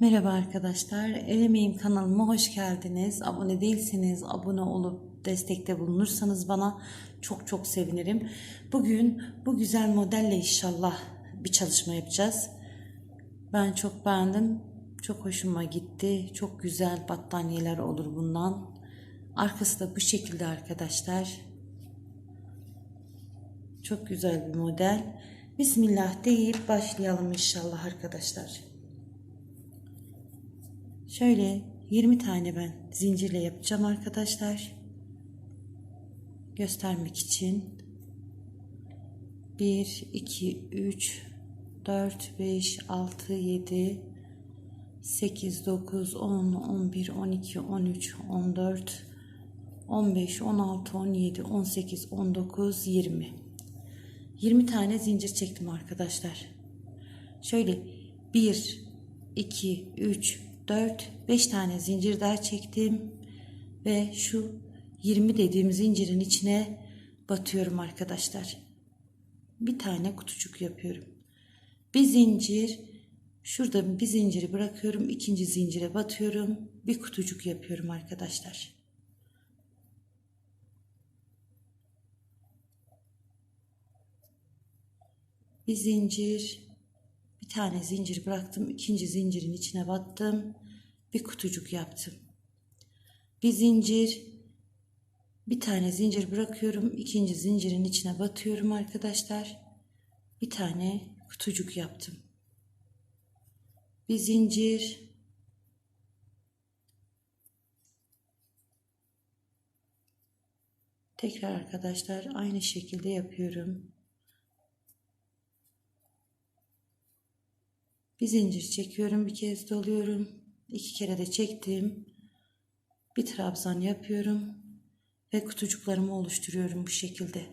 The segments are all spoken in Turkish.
Merhaba arkadaşlar, El Emeğim kanalıma hoş geldiniz. Abone değilseniz abone olup destekte bulunursanız bana çok çok sevinirim. Bugün bu güzel modelle inşallah bir çalışma yapacağız. Ben çok beğendim, çok hoşuma gitti. Çok güzel battaniyeler olur bundan. Arkası da bu şekilde arkadaşlar. Çok güzel bir model. Bismillah deyip başlayalım inşallah arkadaşlar. Şöyle 20 tane ben zincirle yapacağım arkadaşlar. Göstermek için. 1, 2, 3, 4, 5, 6, 7, 8, 9, 10, 11, 12, 13, 14, 15, 16, 17, 18, 19, 20. 20 tane zincir çektim arkadaşlar. Şöyle 1, 2, 3, 4, 5 tane zincir daha çektim. Ve şu 20 dediğim zincirin içine batıyorum arkadaşlar. Bir tane kutucuk yapıyorum. Bir zincir, şurada bir zinciri bırakıyorum. ikinci zincire batıyorum. Bir kutucuk yapıyorum arkadaşlar. Bir zincir, bir tane zincir bıraktım. ikinci zincirin içine battım. Bir kutucuk yaptım. Bir zincir, bir tane zincir bırakıyorum. ikinci zincirin içine batıyorum arkadaşlar. Bir tane kutucuk yaptım. Bir zincir, Tekrar arkadaşlar aynı şekilde yapıyorum. Bir zincir çekiyorum, bir kez doluyorum. iki kere de çektim. Bir trabzan yapıyorum ve kutucuklarımı oluşturuyorum bu şekilde.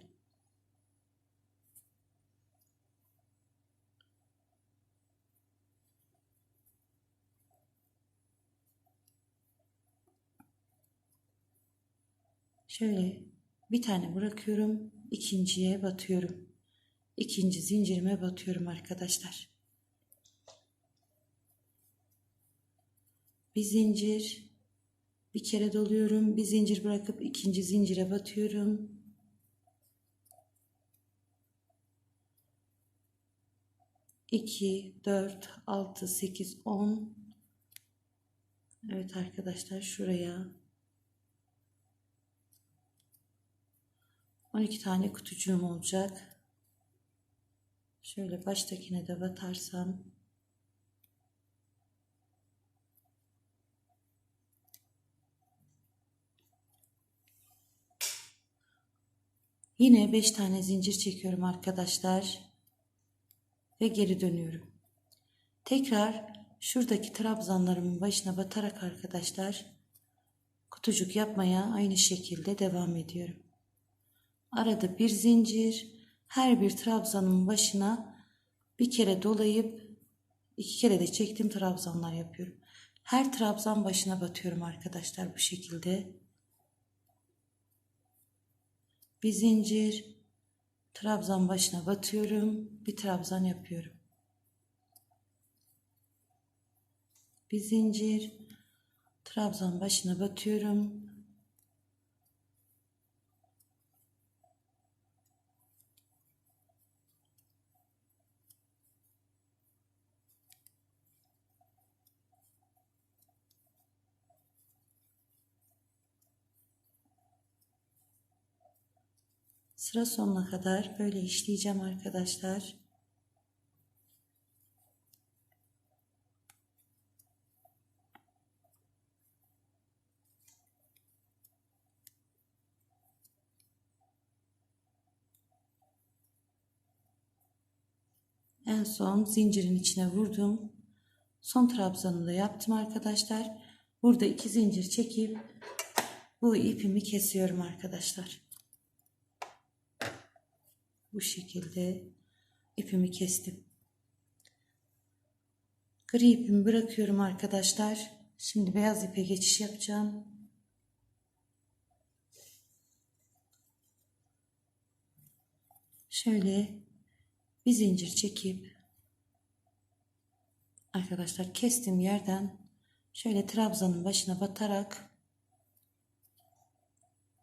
Şöyle bir tane bırakıyorum, ikinciye batıyorum. İkinci zincirime batıyorum arkadaşlar. Bir zincir. Bir kere doluyorum. Bir zincir bırakıp ikinci zincire batıyorum. İki dört altı sekiz on. Evet arkadaşlar şuraya. 12 tane kutucuğum olacak. Şöyle baştakine de batarsam Yine 5 tane zincir çekiyorum arkadaşlar. Ve geri dönüyorum. Tekrar şuradaki trabzanlarımın başına batarak arkadaşlar kutucuk yapmaya aynı şekilde devam ediyorum. Arada bir zincir, her bir trabzanın başına bir kere dolayıp iki kere de çektiğim trabzanlar yapıyorum. Her trabzan başına batıyorum arkadaşlar bu şekilde bir zincir. Trabzan başına batıyorum. Bir trabzan yapıyorum. Bir zincir. Trabzan başına batıyorum Sıra sonuna kadar böyle işleyeceğim arkadaşlar. En son zincirin içine vurdum. Son trabzanını da yaptım arkadaşlar. Burada iki zincir çekip bu ipimi kesiyorum arkadaşlar bu şekilde ipimi kestim. Gri ipimi bırakıyorum arkadaşlar. Şimdi beyaz ipe geçiş yapacağım. Şöyle bir zincir çekip arkadaşlar kestiğim yerden şöyle trabzanın başına batarak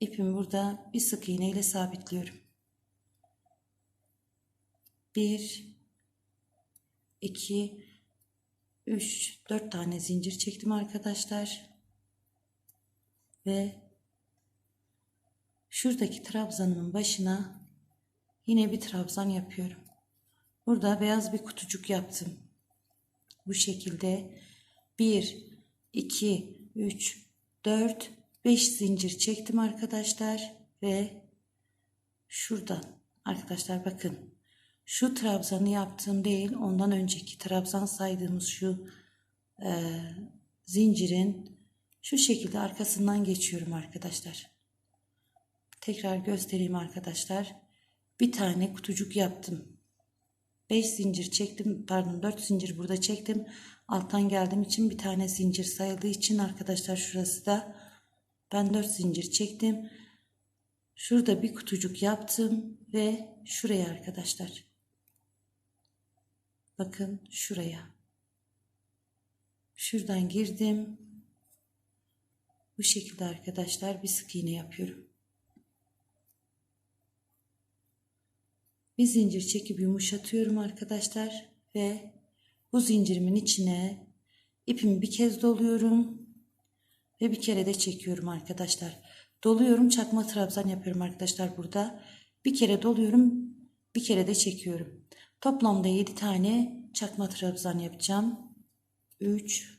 ipimi burada bir sık iğne ile sabitliyorum. 1 2 3 4 tane zincir çektim arkadaşlar. Ve şuradaki trabzanın başına yine bir trabzan yapıyorum. Burada beyaz bir kutucuk yaptım. Bu şekilde 1 2 3 4 5 zincir çektim arkadaşlar ve şuradan arkadaşlar bakın şu trabzanı yaptığım değil ondan önceki trabzan saydığımız şu e, zincirin şu şekilde arkasından geçiyorum arkadaşlar. Tekrar göstereyim arkadaşlar. Bir tane kutucuk yaptım. 5 zincir çektim pardon 4 zincir burada çektim. Alttan geldiğim için bir tane zincir sayıldığı için arkadaşlar şurası da ben 4 zincir çektim. Şurada bir kutucuk yaptım ve şuraya arkadaşlar. Bakın şuraya. Şuradan girdim. Bu şekilde arkadaşlar bir sık iğne yapıyorum. Bir zincir çekip yumuşatıyorum arkadaşlar ve bu zincirimin içine ipimi bir kez doluyorum ve bir kere de çekiyorum arkadaşlar. Doluyorum çakma trabzan yapıyorum arkadaşlar burada. Bir kere doluyorum bir kere de çekiyorum. Toplamda 7 tane çakma trabzan yapacağım. 3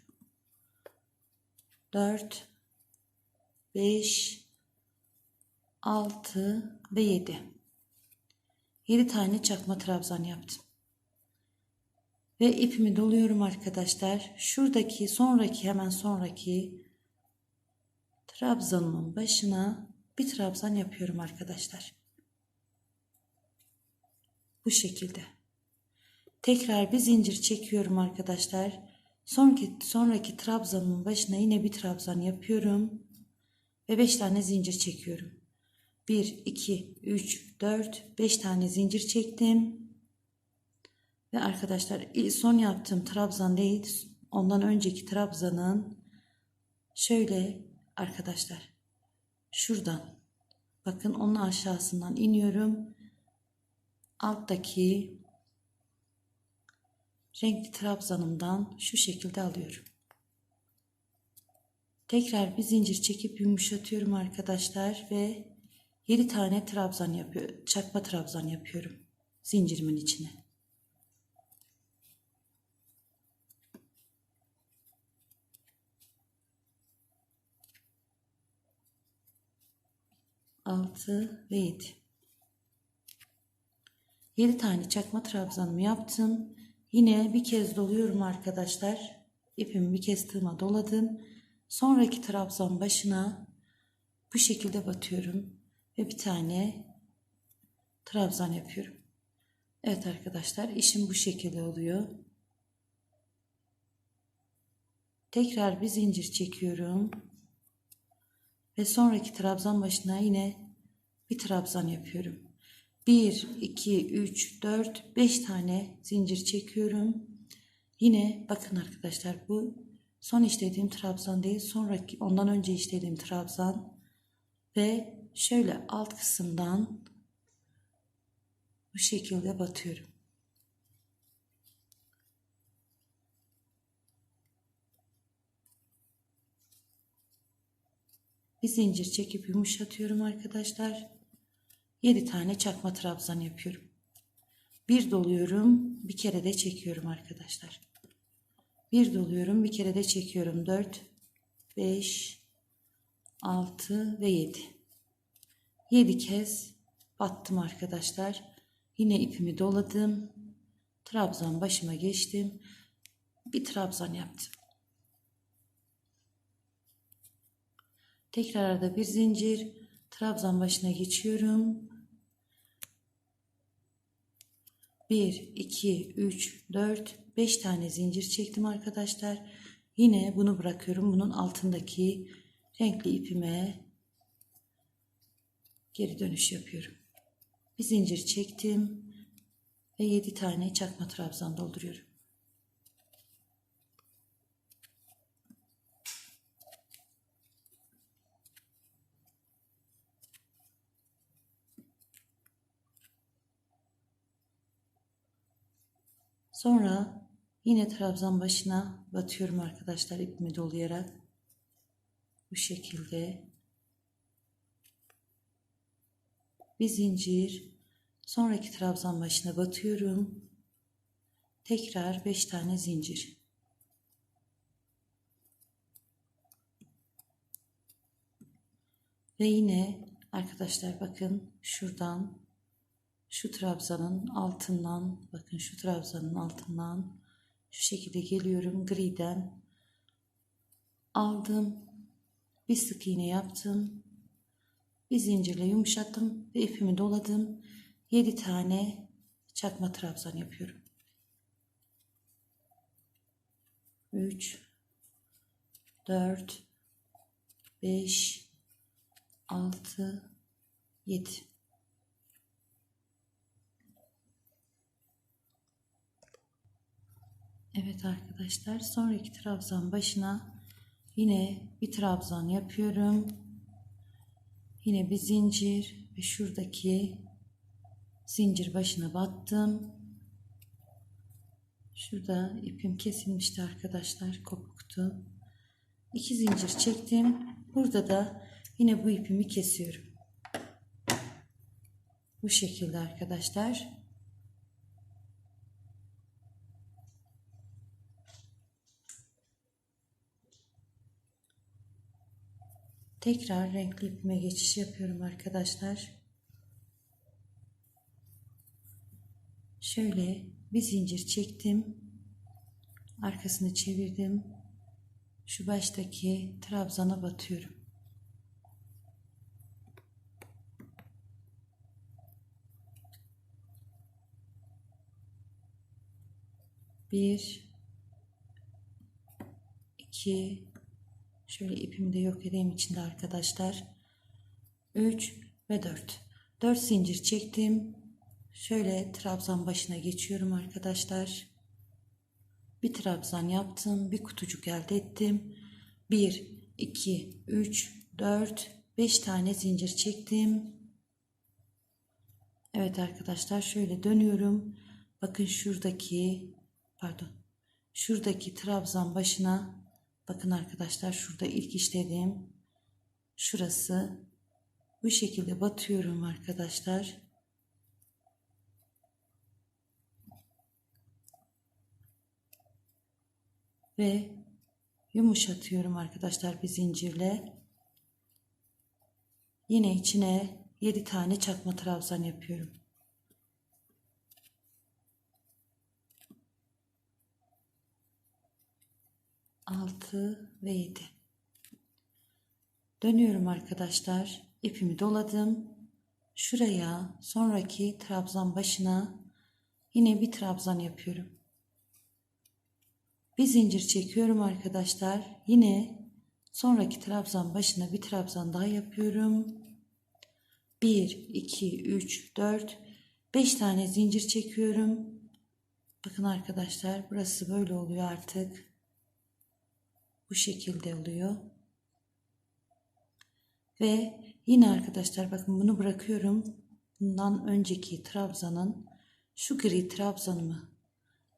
4 5 6 ve 7. 7 tane çakma trabzan yaptım. Ve ipimi doluyorum arkadaşlar. Şuradaki sonraki hemen sonraki trabzanımın başına bir trabzan yapıyorum arkadaşlar. Bu şekilde. Tekrar bir zincir çekiyorum arkadaşlar. Sonraki, sonraki trabzanın başına yine bir trabzan yapıyorum. Ve 5 tane zincir çekiyorum. 1, 2, 3, 4, 5 tane zincir çektim. Ve arkadaşlar son yaptığım trabzan değil. Ondan önceki trabzanın şöyle arkadaşlar şuradan bakın onun aşağısından iniyorum. Alttaki renkli trabzanımdan şu şekilde alıyorum. Tekrar bir zincir çekip yumuşatıyorum arkadaşlar ve 7 tane trabzan yapıyor, çakma trabzan yapıyorum zincirimin içine. Altı ve yedi. Yedi tane çakma trabzanımı yaptım. Yine bir kez doluyorum arkadaşlar. İpimi bir kez tığıma doladım. Sonraki trabzan başına bu şekilde batıyorum ve bir tane trabzan yapıyorum. Evet arkadaşlar işim bu şekilde oluyor. Tekrar bir zincir çekiyorum. Ve sonraki trabzan başına yine bir trabzan yapıyorum. 1, 2, 3, 4, 5 tane zincir çekiyorum. Yine bakın arkadaşlar bu son işlediğim trabzan değil sonraki ondan önce işlediğim trabzan ve şöyle alt kısımdan bu şekilde batıyorum. Bir zincir çekip yumuşatıyorum arkadaşlar. 7 tane çakma trabzan yapıyorum. Bir doluyorum, bir kere de çekiyorum arkadaşlar. Bir doluyorum, bir kere de çekiyorum. 4 5 6 ve 7. 7 kez battım arkadaşlar. Yine ipimi doladım. Trabzan başıma geçtim. Bir trabzan yaptım. Tekrar da bir zincir. Trabzan başına geçiyorum. 1, 2, 3, 4, 5 tane zincir çektim arkadaşlar. Yine bunu bırakıyorum. Bunun altındaki renkli ipime geri dönüş yapıyorum. Bir zincir çektim ve 7 tane çakma trabzan dolduruyorum. Sonra yine trabzan başına batıyorum arkadaşlar ipimi dolayarak. Bu şekilde. Bir zincir. Sonraki trabzan başına batıyorum. Tekrar 5 tane zincir. Ve yine arkadaşlar bakın şuradan şu trabzanın altından bakın şu trabzanın altından şu şekilde geliyorum griden. Aldım bir sık iğne yaptım bir zincirle yumuşattım ve ipimi doladım. 7 tane çakma trabzan yapıyorum. 3 4 5 6 7 Evet arkadaşlar sonraki trabzan başına yine bir trabzan yapıyorum. Yine bir zincir ve şuradaki zincir başına battım. Şurada ipim kesilmişti arkadaşlar kopuktu. İki zincir çektim. Burada da yine bu ipimi kesiyorum. Bu şekilde arkadaşlar. Tekrar renkli ipime geçiş yapıyorum arkadaşlar. Şöyle bir zincir çektim. Arkasını çevirdim. Şu baştaki trabzana batıyorum. Bir, iki, Şöyle ipimi de yok edeyim içinde arkadaşlar. 3 ve 4. 4 zincir çektim. Şöyle trabzan başına geçiyorum arkadaşlar. Bir trabzan yaptım. Bir kutucuk elde ettim. 1, 2, 3, 4, 5 tane zincir çektim. Evet arkadaşlar şöyle dönüyorum. Bakın şuradaki pardon şuradaki trabzan başına Bakın arkadaşlar şurada ilk işlediğim şurası bu şekilde batıyorum arkadaşlar. Ve yumuşatıyorum arkadaşlar bir zincirle. Yine içine 7 tane çakma trabzan yapıyorum. 6 ve 7. Dönüyorum arkadaşlar. İpimi doladım. Şuraya sonraki trabzan başına yine bir trabzan yapıyorum. Bir zincir çekiyorum arkadaşlar. Yine sonraki trabzan başına bir trabzan daha yapıyorum. 1 2 3 4 5 tane zincir çekiyorum. Bakın arkadaşlar burası böyle oluyor artık. Bu şekilde oluyor. Ve yine arkadaşlar bakın bunu bırakıyorum. Bundan önceki trabzanın şu gri trabzanımı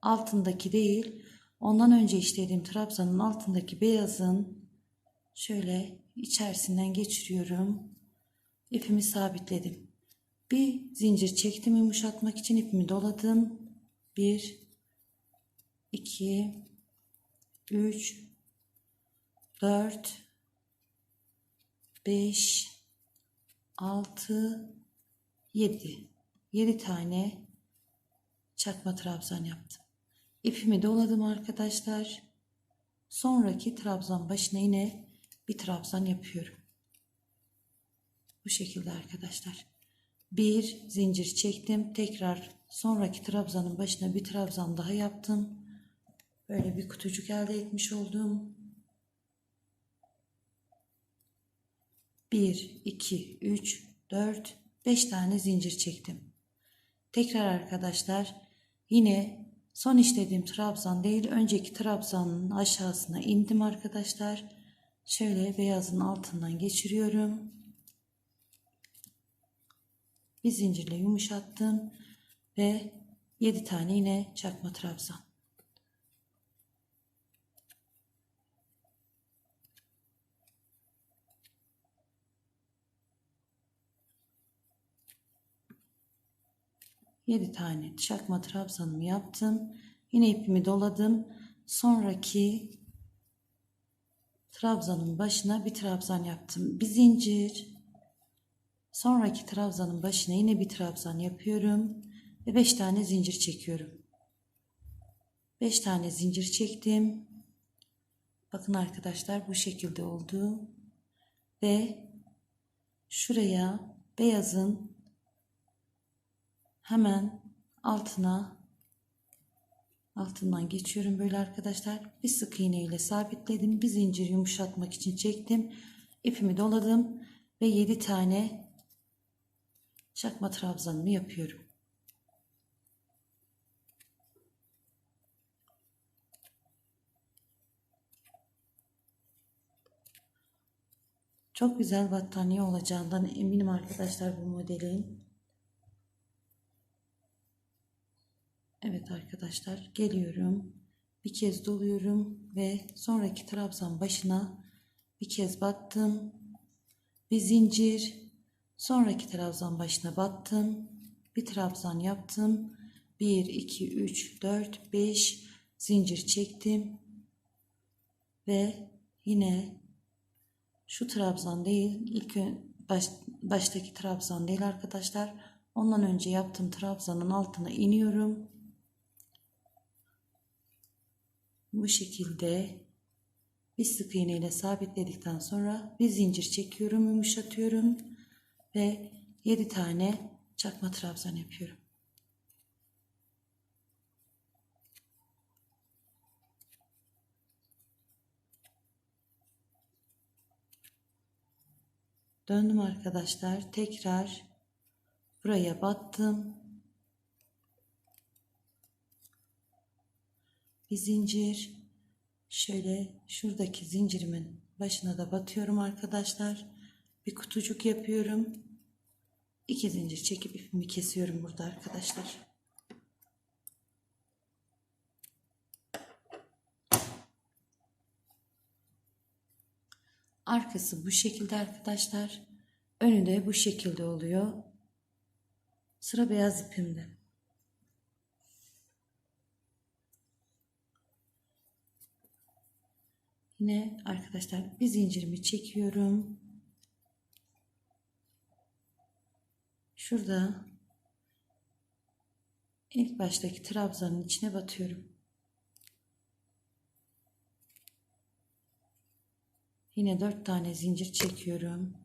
altındaki değil ondan önce işlediğim trabzanın altındaki beyazın şöyle içerisinden geçiriyorum. İpimi sabitledim. Bir zincir çektim yumuşatmak için ipimi doladım. 1 2 3 4 5 6 7 7 tane çakma trabzan yaptım. İpimi doladım arkadaşlar. Sonraki trabzan başına yine bir trabzan yapıyorum. Bu şekilde arkadaşlar. Bir zincir çektim. Tekrar sonraki trabzanın başına bir trabzan daha yaptım. Böyle bir kutucuk elde etmiş oldum. 1, 2, 3, 4, 5 tane zincir çektim. Tekrar arkadaşlar yine son işlediğim trabzan değil önceki trabzanın aşağısına indim arkadaşlar. Şöyle beyazın altından geçiriyorum. Bir zincirle yumuşattım ve 7 tane yine çakma trabzan. Yedi tane çakma trabzanımı yaptım. Yine ipimi doladım. Sonraki trabzanın başına bir trabzan yaptım. Bir zincir. Sonraki trabzanın başına yine bir trabzan yapıyorum ve 5 tane zincir çekiyorum. 5 tane zincir çektim. Bakın arkadaşlar bu şekilde oldu. Ve şuraya beyazın hemen altına altından geçiyorum böyle arkadaşlar. Bir sık iğne ile sabitledim. Bir zincir yumuşatmak için çektim. İpimi doladım ve 7 tane çakma trabzanımı yapıyorum. Çok güzel battaniye olacağından eminim arkadaşlar bu modelin. Evet arkadaşlar geliyorum. Bir kez doluyorum ve sonraki trabzan başına bir kez battım. Bir zincir. Sonraki trabzan başına battım. Bir trabzan yaptım. 1, 2, 3, 4, 5 zincir çektim. Ve yine şu trabzan değil ilk baş, baştaki trabzan değil arkadaşlar. Ondan önce yaptığım trabzanın altına iniyorum. Bu şekilde bir sık iğne ile sabitledikten sonra bir zincir çekiyorum, yumuşatıyorum ve 7 tane çakma trabzan yapıyorum. Döndüm arkadaşlar. Tekrar buraya battım. Bir zincir. Şöyle şuradaki zincirimin başına da batıyorum arkadaşlar. Bir kutucuk yapıyorum. İki zincir çekip ipimi kesiyorum burada arkadaşlar. Arkası bu şekilde arkadaşlar. Önü de bu şekilde oluyor. Sıra beyaz ipimde. Yine arkadaşlar bir zincirimi çekiyorum. Şurada ilk baştaki trabzanın içine batıyorum. Yine dört tane zincir çekiyorum.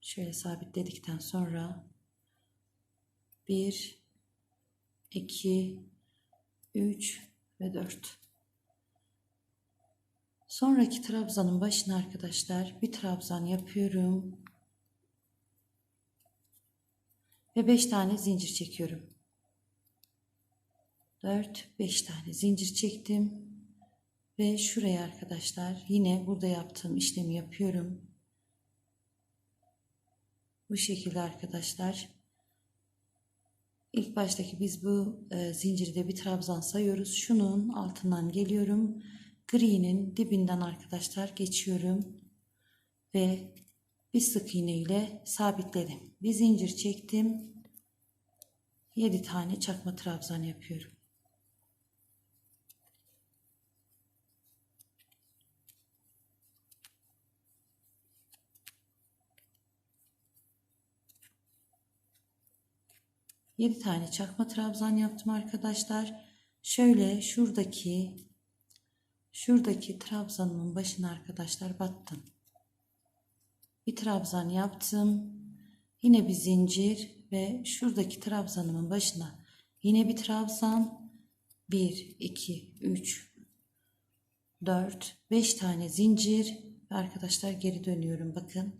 Şöyle sabitledikten sonra bir, iki, üç ve dört. Sonraki trabzanın başına arkadaşlar bir trabzan yapıyorum. Ve 5 tane zincir çekiyorum. 4 5 tane zincir çektim. Ve şuraya arkadaşlar yine burada yaptığım işlemi yapıyorum. Bu şekilde arkadaşlar. İlk baştaki biz bu e, zincirde bir trabzan sayıyoruz. Şunun altından geliyorum. Gri'nin dibinden arkadaşlar geçiyorum. Ve bir sık iğne ile sabitledim. Bir zincir çektim. 7 tane çakma trabzan yapıyorum. Yedi tane çakma trabzan yaptım arkadaşlar. Şöyle şuradaki şuradaki trabzanımın başına arkadaşlar battım. Bir trabzan yaptım. Yine bir zincir ve şuradaki trabzanımın başına yine bir trabzan. 1 2 3 4 5 tane zincir ve arkadaşlar geri dönüyorum bakın.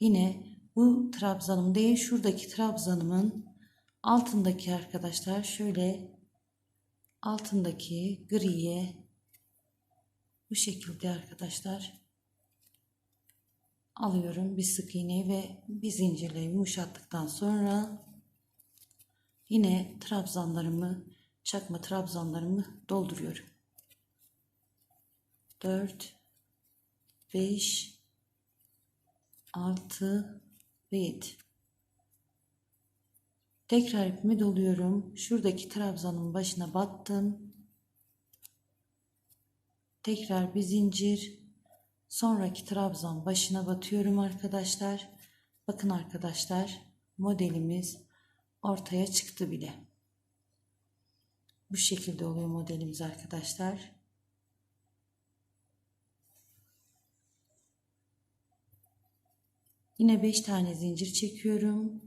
Yine bu trabzanım değil şuradaki trabzanımın altındaki arkadaşlar şöyle altındaki griye bu şekilde arkadaşlar alıyorum bir sık iğne ve bir zincirle yumuşattıktan sonra yine trabzanlarımı, çakma trabzanlarımı dolduruyorum. 4 5 6 ve 7 Tekrar ipimi doluyorum. Şuradaki trabzanın başına battım. Tekrar bir zincir. Sonraki trabzan başına batıyorum arkadaşlar. Bakın arkadaşlar modelimiz ortaya çıktı bile. Bu şekilde oluyor modelimiz arkadaşlar. Yine 5 tane zincir çekiyorum.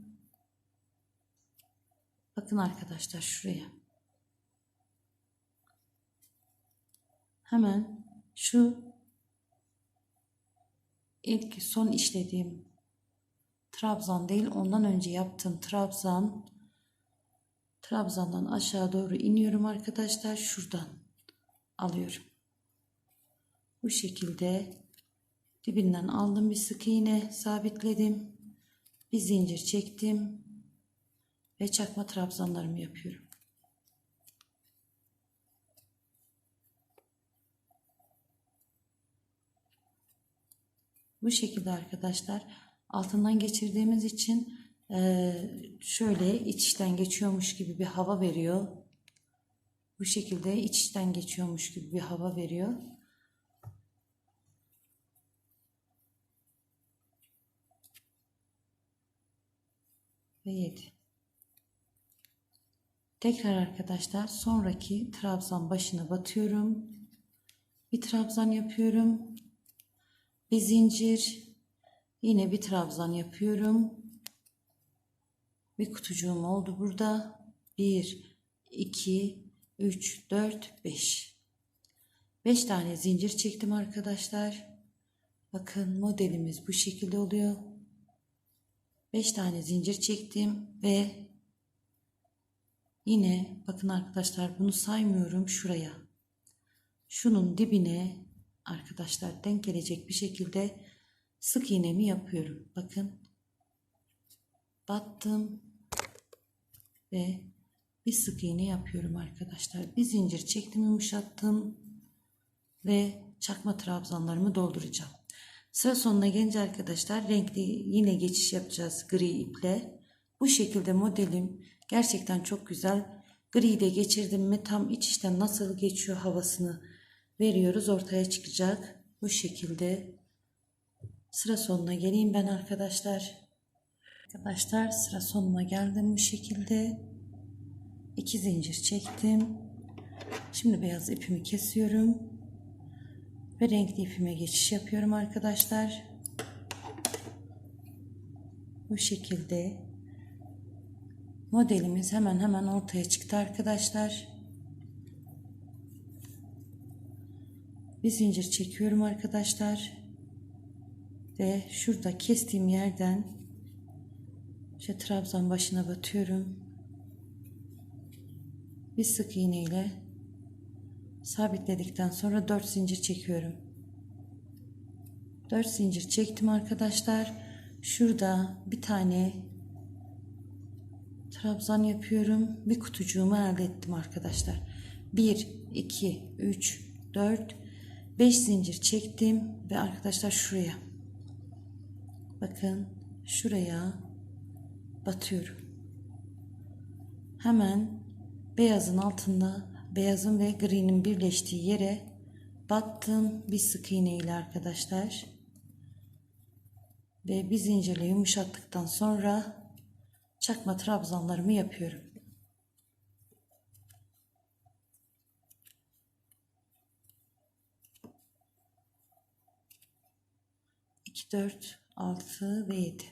Bakın arkadaşlar şuraya. Hemen şu ilk son işlediğim trabzan değil ondan önce yaptığım trabzan trabzandan aşağı doğru iniyorum arkadaşlar şuradan alıyorum. Bu şekilde dibinden aldım bir sık iğne sabitledim. Bir zincir çektim ve çakma trabzanlarımı yapıyorum. Bu şekilde arkadaşlar altından geçirdiğimiz için şöyle iç içten geçiyormuş gibi bir hava veriyor. Bu şekilde iç içten geçiyormuş gibi bir hava veriyor. Ve 7. Tekrar arkadaşlar sonraki trabzan başına batıyorum. Bir trabzan yapıyorum. Bir zincir. Yine bir trabzan yapıyorum. Bir kutucuğum oldu burada. 1, 2, 3, 4, 5. 5 tane zincir çektim arkadaşlar. Bakın modelimiz bu şekilde oluyor. 5 tane zincir çektim ve Yine bakın arkadaşlar bunu saymıyorum şuraya. Şunun dibine arkadaşlar denk gelecek bir şekilde sık iğnemi yapıyorum. Bakın battım ve bir sık iğne yapıyorum arkadaşlar. Bir zincir çektim yumuşattım ve çakma trabzanlarımı dolduracağım. Sıra sonuna gelince arkadaşlar renkli yine geçiş yapacağız gri iple. Bu şekilde modelim Gerçekten çok güzel. Gri de geçirdim mi tam iç içten nasıl geçiyor havasını veriyoruz ortaya çıkacak. Bu şekilde sıra sonuna geleyim ben arkadaşlar. Arkadaşlar sıra sonuna geldim bu şekilde. iki zincir çektim. Şimdi beyaz ipimi kesiyorum. Ve renkli ipime geçiş yapıyorum arkadaşlar. Bu şekilde modelimiz hemen hemen ortaya çıktı arkadaşlar. Bir zincir çekiyorum arkadaşlar. Ve şurada kestiğim yerden işte trabzan başına batıyorum. Bir sık iğne ile sabitledikten sonra 4 zincir çekiyorum. 4 zincir çektim arkadaşlar. Şurada bir tane trabzan yapıyorum. Bir kutucuğumu elde ettim arkadaşlar. 1, 2, 3, 4, 5 zincir çektim ve arkadaşlar şuraya bakın şuraya batıyorum. Hemen beyazın altında beyazın ve green'in birleştiği yere battım bir sık iğne ile arkadaşlar. Ve bir zincirle yumuşattıktan sonra çakma trabzanlarımı yapıyorum. İki, dört, altı ve yedi.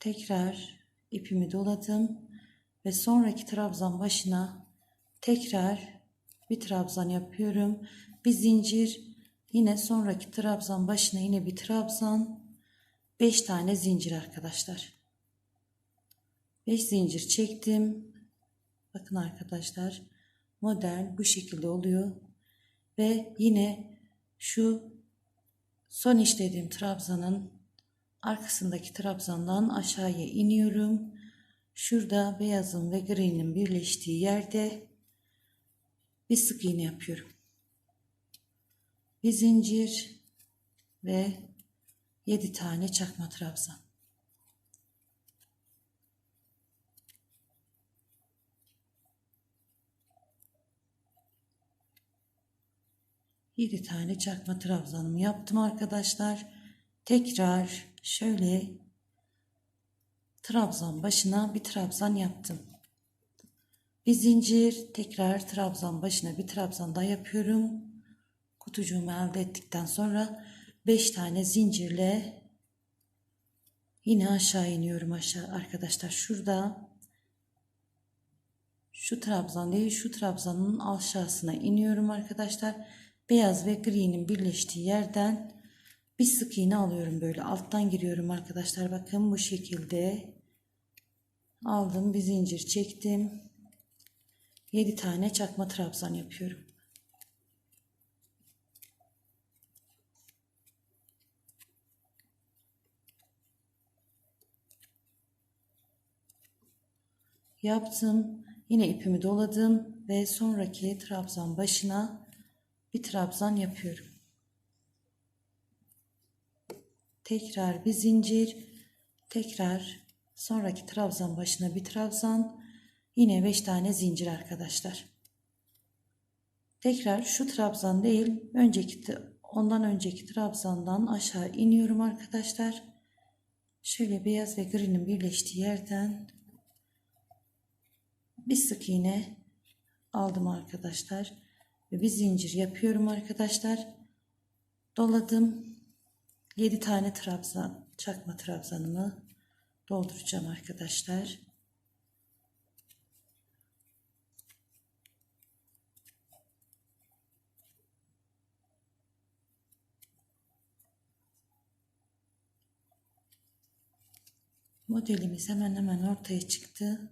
Tekrar ipimi doladım ve sonraki trabzan başına tekrar bir trabzan yapıyorum. Bir zincir yine sonraki trabzan başına yine bir trabzan 5 tane zincir arkadaşlar. 5 zincir çektim. Bakın arkadaşlar model bu şekilde oluyor. Ve yine şu son işlediğim trabzanın arkasındaki trabzandan aşağıya iniyorum. şurada beyazın ve gri'nin birleştiği yerde bir sık iğne yapıyorum. Bir zincir ve 7 tane çakma trabzan. Yedi tane çakma trabzanımı yaptım arkadaşlar. Tekrar şöyle trabzan başına bir trabzan yaptım. Bir zincir tekrar trabzan başına bir trabzan daha yapıyorum. Kutucuğumu elde ettikten sonra 5 tane zincirle yine aşağı iniyorum aşağı arkadaşlar. Şurada şu trabzan değil şu trabzanın aşağısına iniyorum arkadaşlar. Beyaz ve gri'nin birleştiği yerden bir sık iğne alıyorum böyle alttan giriyorum arkadaşlar. Bakın bu şekilde aldım bir zincir çektim. 7 tane çakma trabzan yapıyorum. Yaptım. Yine ipimi doladım ve sonraki trabzan başına bir trabzan yapıyorum. Tekrar bir zincir, tekrar sonraki trabzan başına bir trabzan, yine 5 tane zincir arkadaşlar. Tekrar şu trabzan değil, önceki ondan önceki trabzandan aşağı iniyorum arkadaşlar. Şöyle beyaz ve gri'nin birleştiği yerden bir sık iğne aldım arkadaşlar bir zincir yapıyorum arkadaşlar. Doladım. 7 tane trabzan çakma trabzanımı dolduracağım arkadaşlar. Modelimiz hemen hemen ortaya çıktı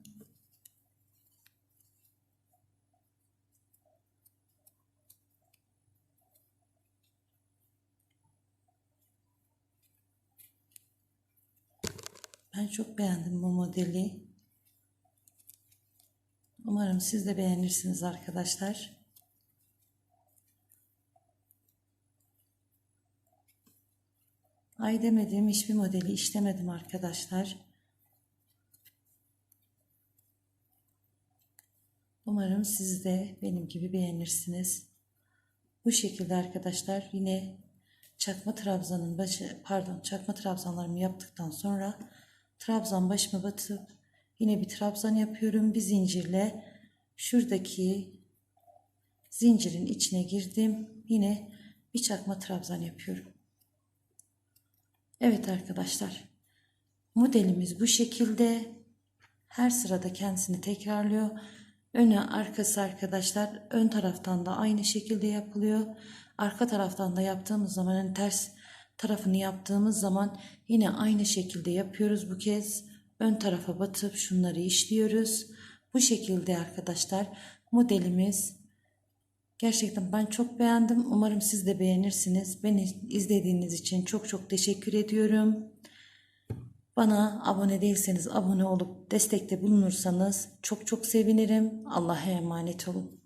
Ben çok beğendim bu modeli. Umarım siz de beğenirsiniz arkadaşlar. Ay demediğim hiçbir modeli işlemedim arkadaşlar. Umarım siz de benim gibi beğenirsiniz. Bu şekilde arkadaşlar yine çakma trabzanın başı pardon çakma trabzanlarımı yaptıktan sonra trabzan başıma batıp yine bir trabzan yapıyorum. Bir zincirle şuradaki zincirin içine girdim. Yine bir çakma trabzan yapıyorum. Evet arkadaşlar modelimiz bu şekilde. Her sırada kendisini tekrarlıyor. Öne arkası arkadaşlar ön taraftan da aynı şekilde yapılıyor. Arka taraftan da yaptığımız zaman yani ters tarafını yaptığımız zaman yine aynı şekilde yapıyoruz bu kez. Ön tarafa batıp şunları işliyoruz. Bu şekilde arkadaşlar modelimiz gerçekten ben çok beğendim. Umarım siz de beğenirsiniz. Beni izlediğiniz için çok çok teşekkür ediyorum. Bana abone değilseniz abone olup destekte bulunursanız çok çok sevinirim. Allah'a emanet olun.